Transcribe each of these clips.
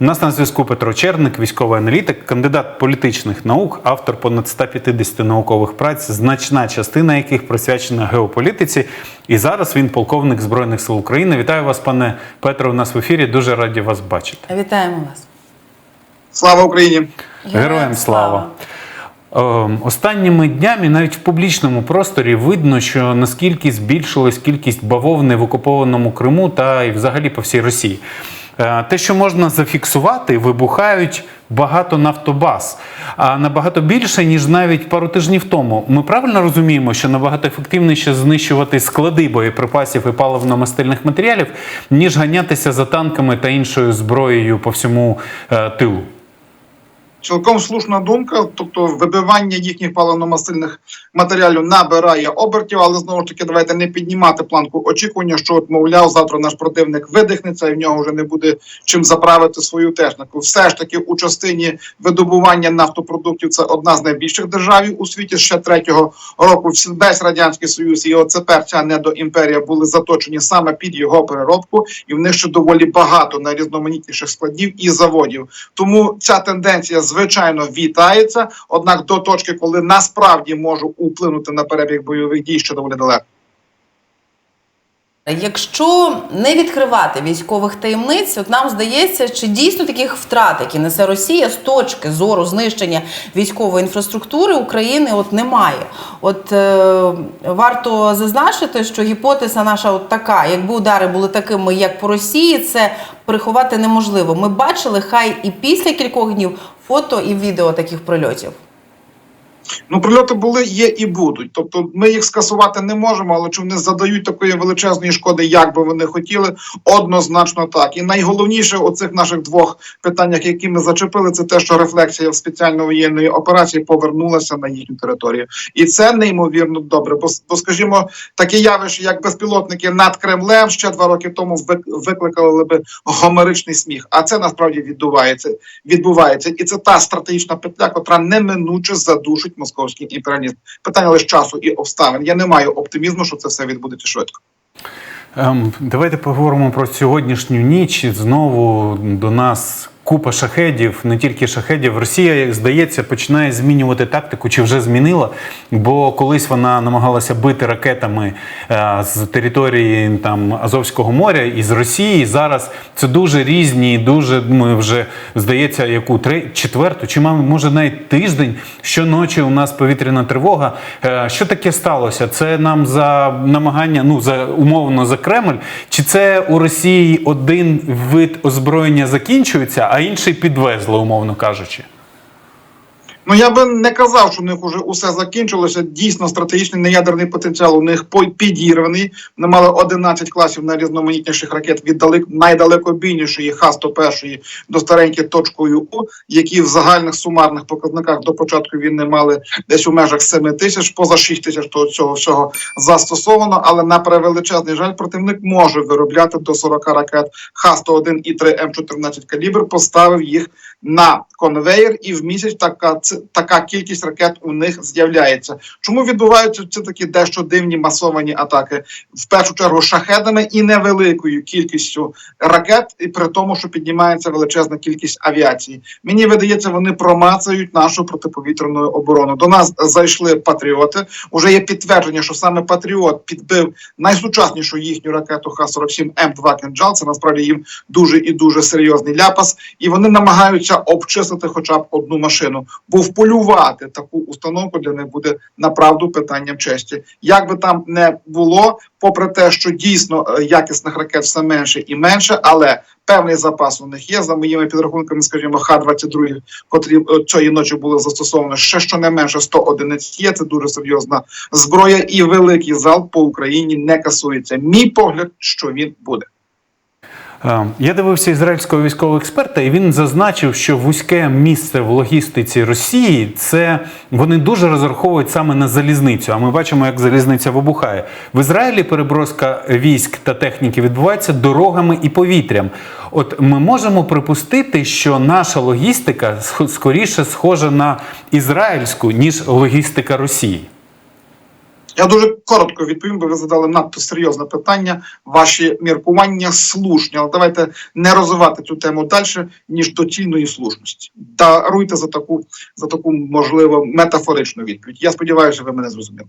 У нас на зв'язку Петро Черник, військовий аналітик, кандидат політичних наук, автор понад 150 наукових праць, значна частина яких присвячена геополітиці. І зараз він полковник Збройних сил України. Вітаю вас, пане Петро. У нас в ефірі. Дуже раді вас бачити. Вітаємо вас. Слава Україні! Героям слава! Ем, Останніми днями навіть в публічному просторі видно, що наскільки збільшилась кількість бавовни в окупованому Криму та і взагалі по всій Росії. Е, Те, що можна зафіксувати, вибухають багато нафтобаз, а набагато більше, ніж навіть пару тижнів тому. Ми правильно розуміємо, що набагато ефективніше знищувати склади боєприпасів і паливно-мастильних матеріалів, ніж ганятися за танками та іншою зброєю по всьому е, тилу. Цілком слушна думка, тобто вибивання їхніх паливно-мастильних матеріалів набирає обертів, але знову ж таки давайте не піднімати планку очікування, що от, мовляв, завтра наш противник видихнеться і в нього вже не буде чим заправити свою техніку. Все ж таки, у частині видобування нафтопродуктів це одна з найбільших держав у світі. Ще третього року весь радянський союз і ОЦПР, ця недоімперія були заточені саме під його переробку, і в них ще доволі багато найрізноманітніших складів і заводів. Тому ця тенденція звичайно вітається. Однак до точки, коли насправді можу вплинути на перебіг бойових дій, ще доволі далеко. Якщо не відкривати військових таємниць, от нам здається, чи дійсно таких втрат, які несе Росія з точки зору знищення військової інфраструктури України, от немає. От е, варто зазначити, що гіпотеза наша от така: якби удари були такими, як по Росії, це приховати неможливо. Ми бачили, хай і після кількох днів фото і відео таких прильотів. Ну, прильоти були, є і будуть. Тобто, ми їх скасувати не можемо, але чи вони задають такої величезної шкоди, як би вони хотіли, однозначно так. І найголовніше у цих наших двох питаннях, які ми зачепили, це те, що рефлексія в спеціально-воєнної операції повернулася на їхню територію, і це неймовірно добре. Бо, бо скажімо, такі явища, як безпілотники над Кремлем, ще два роки тому вик- викликали би гомеричний сміх. А це насправді відбувається. Відбувається, і це та стратегічна петля, котра неминуче задушить московський імперіалізм. Питання лише часу і обставин. Я не маю оптимізму, що це все відбудеться швидко. Ем, давайте поговоримо про сьогоднішню ніч. Знову до нас купа шахедів, не тільки шахедів. Росія, як здається, починає змінювати тактику, чи вже змінила. Бо колись вона намагалася бити ракетами е, з території там Азовського моря і з Росії. Зараз це дуже різні, дуже ми вже здається, яку три четверту, чи може навіть тиждень. Щоночі у нас повітряна тривога. Е, Що таке сталося? Це нам за намагання, ну за умовно за Кремль, чи це у Росії один вид озброєння закінчується, а інший підвезли, умовно кажучи? Ну я би не казав, що в них уже усе закінчилося. Дійсно, стратегічний неядерний потенціал у них підірваний. Вони мали 11 класів найрізноманітніших ракет від далек найдалекобійнішої Х-101 до стареньких точкою У, які в загальних сумарних показниках до початку війни мали десь у межах 7 тисяч, поза 6 тисяч того цього всього застосовано. Але на превеличезний жаль, противник може виробляти до 40 ракет Х-101 і 3 М14 калібр. Поставив їх на конвейер, і в місяць така ц- така кількість ракет у них з'являється. Чому відбуваються ці такі дещо дивні масовані атаки? В першу чергу шахедами і невеликою кількістю ракет, і при тому, що піднімається величезна кількість авіації. Мені видається, вони промацають нашу протиповітряну оборону. До нас зайшли патріоти. Уже є підтвердження, що саме Патріот підбив найсучаснішу їхню ракету Х-47 М2 «Кинджал». Це насправді їм дуже і дуже серйозний ляпас, і вони намагаються обчистити хоча б одну машину. Бо вполювати таку установку для них буде направду питанням честі. Як би там не було, попри те, що дійсно е, якісних ракет все менше і менше, але певний запас у них є. За моїми підрахунками, скажімо, Х-22, котрі е, цієї ночі були застосовані, ще щонайменше 100 одиниць є. Це дуже серйозна зброя, і великий залп по Україні не касується. Мій погляд, що він буде. Е, Я дивився ізраїльського військового експерта, і він зазначив, що вузьке місце в логістиці Росії це вони дуже розраховують саме на залізницю. А ми бачимо, як залізниця вибухає. В Ізраїлі переброска військ та техніки відбувається дорогами і повітрям. От ми можемо припустити, що наша логістика скоріше схожа на ізраїльську ніж логістика Росії. Я дуже коротко відповім, бо ви задали надто серйозне питання. Ваші міркування слушні, але давайте не розвивати цю тему далі, ніж доцільної слушності. Даруйте за таку за таку можливо метафоричну відповідь. Я сподіваюся, ви мене зрозуміли.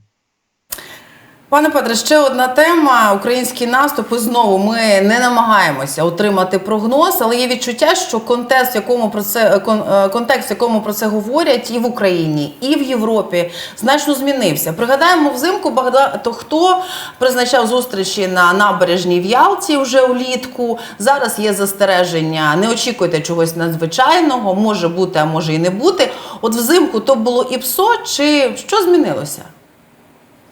Пане Петре, ще одна тема: український наступ. І знову ми не намагаємося отримати прогноз, але є відчуття, що контекст, в якому про це е, контекст, в якому про це говорять, і в Україні, і в Європі значно змінився. Пригадаємо, взимку багато хто призначав зустрічі на набережній в Ялті вже улітку. Зараз є застереження. Не очікуйте чогось надзвичайного, може бути, а може і не бути. От взимку то було і ПСО, чи що змінилося?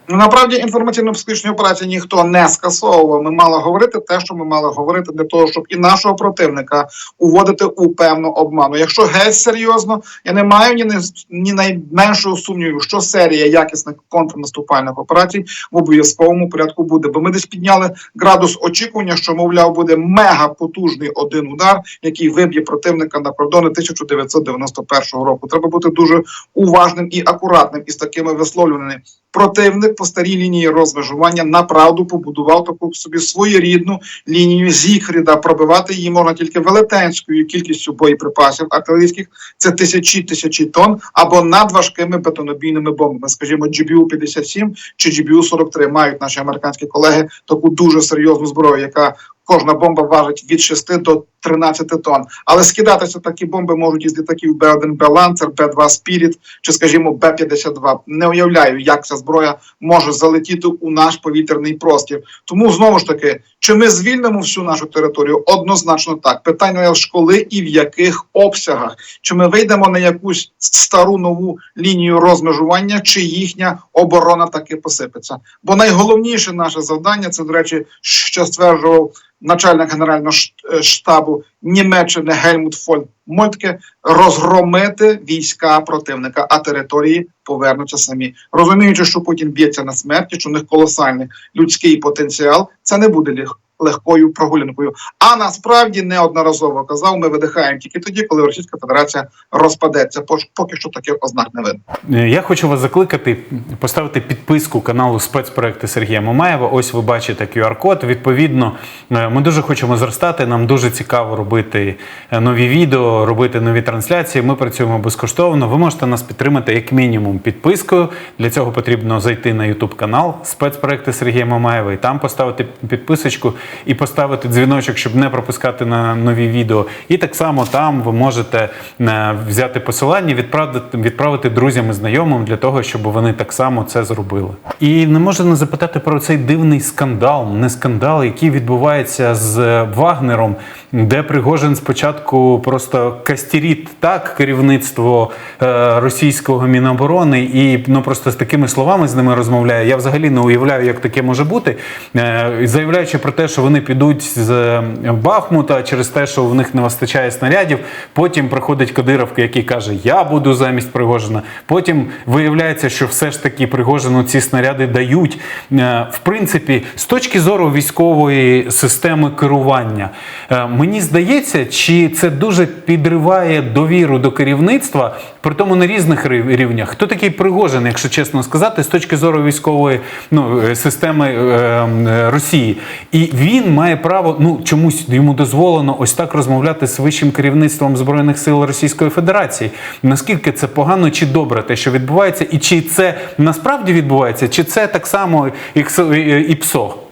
Ну, Направді інформаційно-психологічні операції ніхто не скасовував. Ми мали говорити те, що ми мали говорити для того, щоб і нашого противника уводити у певну обману. Якщо геть серйозно, я не маю ні, не- ні найменшого сумніву, що серія якісних контрнаступальних операцій в обов'язковому порядку буде. Бо ми десь підняли градус очікування, що мовляв буде мега потужний один удар, який виб'є противника на кордони 1991 року. Треба бути дуже уважним і акуратним із такими висловлюваннями. Противник по старій лінії розмежування направду побудував таку собі своєрідну лінію Зігфріда. Пробивати її можна тільки велетенською кількістю боєприпасів артилерійських. Це тисячі тисячі тонн або надважкими бетонобійними бомбами. Скажімо, GBU-57 чи GBU-43 мають наші американські колеги таку дуже серйозну зброю, яка Кожна бомба важить від 6 до 13 тонн. Але скидатися такі бомби можуть із літаків Б-1 Б Ланцер, Б-2 Spirit чи, скажімо, Б-52. Не уявляю, як ця зброя може залетіти у наш повітряний простір. Тому знову ж таки, чи ми звільнимо всю нашу територію? Однозначно так. Питання лише коли і в яких обсягах. Чи ми вийдемо на якусь стару нову лінію розмежування, чи їхня оборона таки посипеться? Bо найголовніше наше завдання це, до речі, що стверджував начальник генерального е, штабу Німеччини Гельмут фон Мольтке розгромити війська противника, а території повернуться самі. Розуміючи, що Путін б'ється на смерті, що у них колосальний людський потенціал, це не буде лег- легкою прогулянкою. А насправді неодноразово казав, ми видихаємо тільки тоді, коли Російська Федерація розпадеться. Поки що таких ознак не видно. Е, Я хочу вас закликати поставити підписку каналу спецпроекти Сергія Мамаєва. Ось ви бачите QR-код. Відповідно, е, ми дуже хочемо зростати. Нам дуже цікаво робити е, нові відео, робити нові трансляції. Ми працюємо безкоштовно. Ви можете нас підтримати як мінімум підпискою. Для цього потрібно зайти на YouTube канал спецпроекти Сергія Мамаєва і там поставити підписочку і поставити дзвіночок, щоб не пропускати на нові відео. І так само там ви можете е, взяти посилання, відправити, відправити друзям і знайомим для того, щоб вони так само це зробили. І не можу не запитати про цей дивний скандал, не скандал, який відбувається з е, Вагнером, де Пригожин спочатку просто кастіріт так керівництво е, російського міноборони, і ну просто з такими словами з ними розмовляє. Я взагалі не уявляю, як таке може бути, е, заявляючи про те, що вони підуть з е, Бахмута через те, що в них не вистачає снарядів. Потім приходить Кадировка, який каже: Я буду замість Пригожина. Потім виявляється, що все ж таки Пригожину ці снаряди дають. Е, В принципі, з точки зору військової системи керування, е, мені здається, чи це дуже підриває довіру до керівництва, при тому на різних рівнях. Хто такий Пригожин, якщо чесно сказати, з точки зору військової ну, е, системи е, е, Росії. І він має право, ну чомусь йому дозволено ось так розмовляти з вищим керівництвом збройних сил Російської Федерації. Наскільки це погано чи добре, те, що відбувається, і чи це насправді відбувається, чи це так само і, і ПСО?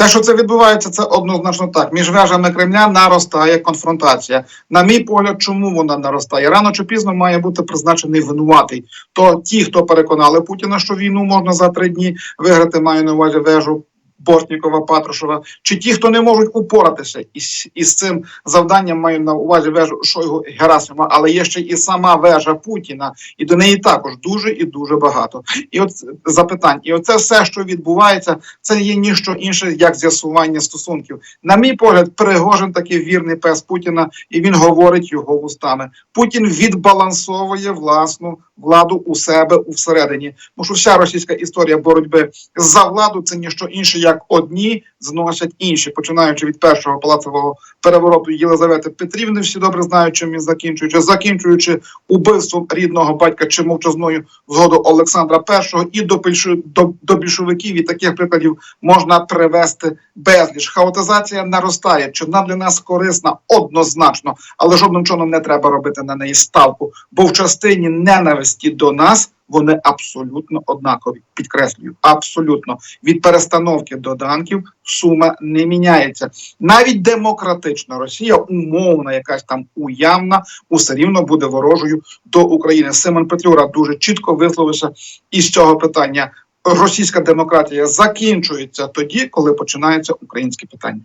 Те, що це відбувається, це однозначно так. Між вежами Кремля наростає конфронтація. На мій погляд, чому вона наростає? Рано чи пізно має бути призначений винуватий. То ті, хто переконали Путіна, що війну можна за три дні виграти, маю на увазі вежу. Бортнікова, Патрушева, чи ті, хто не можуть упоратися із, із цим завданням, маю на увазі вежу Шойгу Герасима, але є ще і сама вежа Путіна, і до неї також дуже і дуже багато. І от запитань, і оце все, що відбувається, це є ніщо інше, як з'ясування стосунків. На мій погляд, Пригожин такий вірний пес Путіна, і він говорить його вустами. Путін відбалансовує власну владу у себе у всередині. Тому що вся російська історія боротьби за владу це ніщо інше, як як одні зносять інші, починаючи від першого палацового перевороту Єлизавети Петрівни, всі добре знають, чим він закінчуючи, закінчуючи убивством рідного батька чи мовчазною згоду Олександра І і до, більшу- до, до більшовиків. І таких прикладів можна привести безліч. Хаотизація наростає. Чи вона для нас корисна однозначно, але жодним чином не треба робити на неї ставку, бо в частині ненависті до нас. Вони абсолютно однакові. Підкреслюю, абсолютно від перестановки доданків сума не міняється. Навіть демократична Росія, умовна, якась там уявна, усе рівно буде ворожою до України. Симон Петлюра дуже чітко висловився із цього питання. Російська демократія закінчується тоді, коли починається українське питання.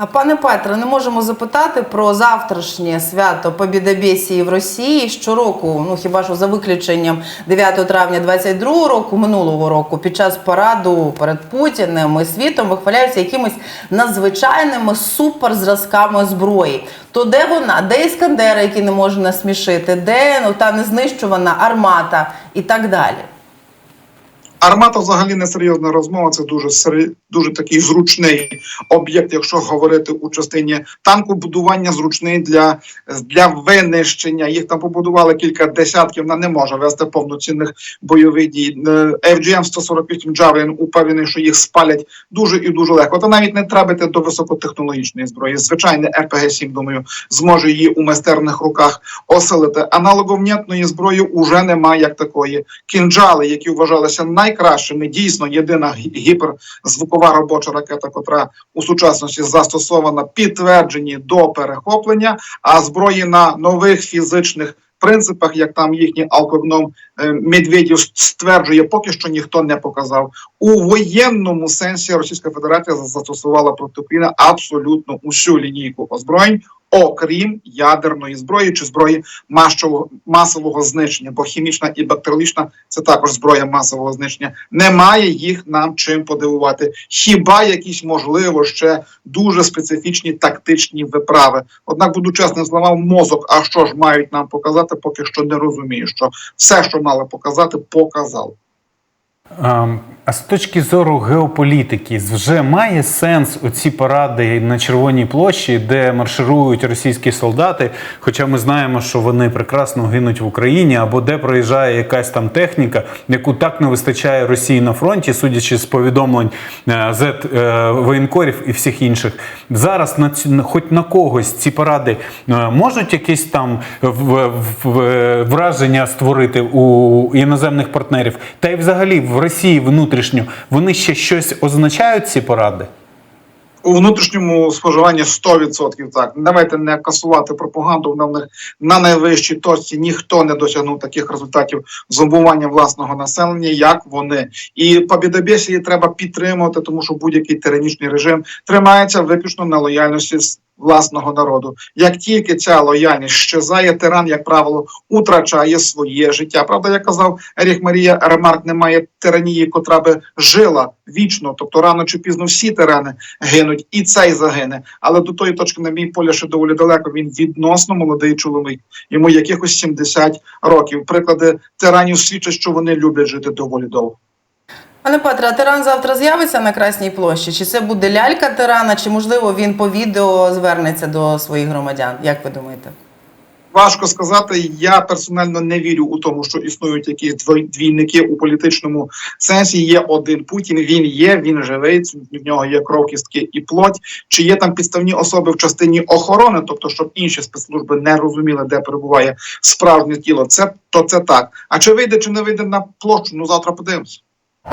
А пане Петре, не можемо запитати про завтрашнє свято Побідобєсії в Росії. Щороку, ну хіба що за виключенням 9 травня 22 року, минулого року, під час параду перед Путіним і світом вихваляються якимись надзвичайними суперзразками зброї. То де вона? Де іскандери, які не можна насмішити, де ну та незнищувана армата і так далі. Армата взагалі не серйозна розмова. Це дуже сери- дуже такий зручний об'єкт, якщо говорити у частині танку. Будування зручний для, для винищення. Їх там побудували кілька десятків. Вона не може вести повноцінних бойових дій. Е, FGM 148 Javelin упевнений, що їх спалять дуже і дуже легко. Та навіть не треба йти до високотехнологічної зброї. Звичайне РПГ 7 думаю, зможе її у майстерних руках осилити. Аналоговнятної зброї уже немає як такої. Кінджали, які вважалися найкращими, дійсно єдина гіперзвукова робоча ракета, котра у сучасності застосована, підтверджені до перехоплення, а зброї на нових фізичних. Принципах, як там їхній алкогном е, Медведєв стверджує, поки що ніхто не показав. У воєнному сенсі Російська Федерація застосувала проти абсолютно усю лінійку озброєнь, окрім ядерної зброї чи зброї масового, знищення, бо хімічна і бактеріологічна це також зброя масового знищення. Немає їх нам чим подивувати. Хіба якісь можливо ще дуже специфічні тактичні виправи? Однак, буду чесним словам, мозок, а що ж мають нам показати, поки що не розумію, що все, що мали показати, показали. Ем, А з точки зору геополітики, вже має сенс оці паради на Червоній площі, де марширують російські солдати. Хоча ми знаємо, що вони прекрасно гинуть в Україні, або де проїжджає якась там техніка, яку так не вистачає Росії на фронті, судячи з повідомлень е, зет е, воєнкорів і всіх інших. Зараз на ці- хоч на когось ці паради е, можуть якісь там враження створити у іноземних партнерів, та й взагалі в Росії внутрішньо вони ще щось означають ці поради? У внутрішньому споживанні 100% так. Давайте не касувати пропаганду. В них на найвищій точці ніхто не досягнув таких результатів зомбування власного населення, як вони. І побідобєсії треба підтримувати, тому що будь-який тиранічний режим тримається виключно на лояльності власного народу. Як тільки ця лояльність щезає, тиран, як правило, утрачає своє життя. Правда, як казав Еріх Марія Ремарк, немає тиранії, котра би жила вічно, тобто рано чи пізно всі тирани гинуть, і цей загине. Але до тої точки, на мій поля, ще доволі далеко. Він відносно молодий чоловік. Йому якихось 70 років. Приклади тиранів свідчать, що вони люблять жити доволі довго. Пане Петре, а тиран завтра з'явиться на Красній площі? Чи це буде лялька тирана, чи можливо він по відео звернеться до своїх громадян? Як ви думаєте? Важко сказати. Я персонально не вірю у тому, що існують якісь двійники у політичному сенсі. Є один Путін. Він є, він живий. В нього є кров, кістки і плоть. Чи є там підставні особи в частині охорони, тобто, щоб інші спецслужби не розуміли, де перебуває справжнє тіло. Це то це так. А чи вийде, чи не вийде на площу? Ну завтра подивимося.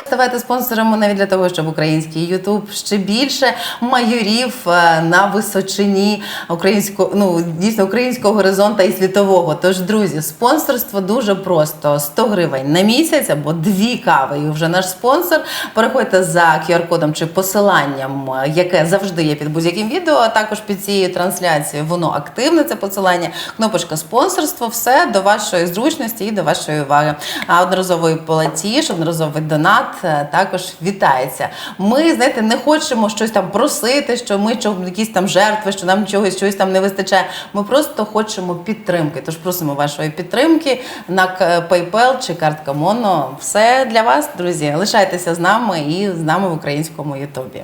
Ставайте спонсорами навіть для того, щоб український Ютуб ще більше майорів е, на височині українського, ну дійсно українського горизонта і світового. Тож, друзі, спонсорство дуже просто: 100 гривень на місяць або дві кави. І вже наш спонсор. Переходьте за QR-кодом чи посиланням, яке завжди є під будь-яким відео. А також під цією трансляцією воно активне. Це посилання, кнопочка спонсорство. Все до вашої зручності і до вашої уваги. А одноразовий платіж, одноразовий донат донат е, також вітається. Ми знаєте, не хочемо щось там просити, що ми якісь там жертви, що нам чогось чогось там не вистачає. Ми просто хочемо підтримки. Тож просимо вашої підтримки на к- PayPal чи картка Моно. Все для вас, друзі. Лишайтеся з нами і з нами в українському Ютубі.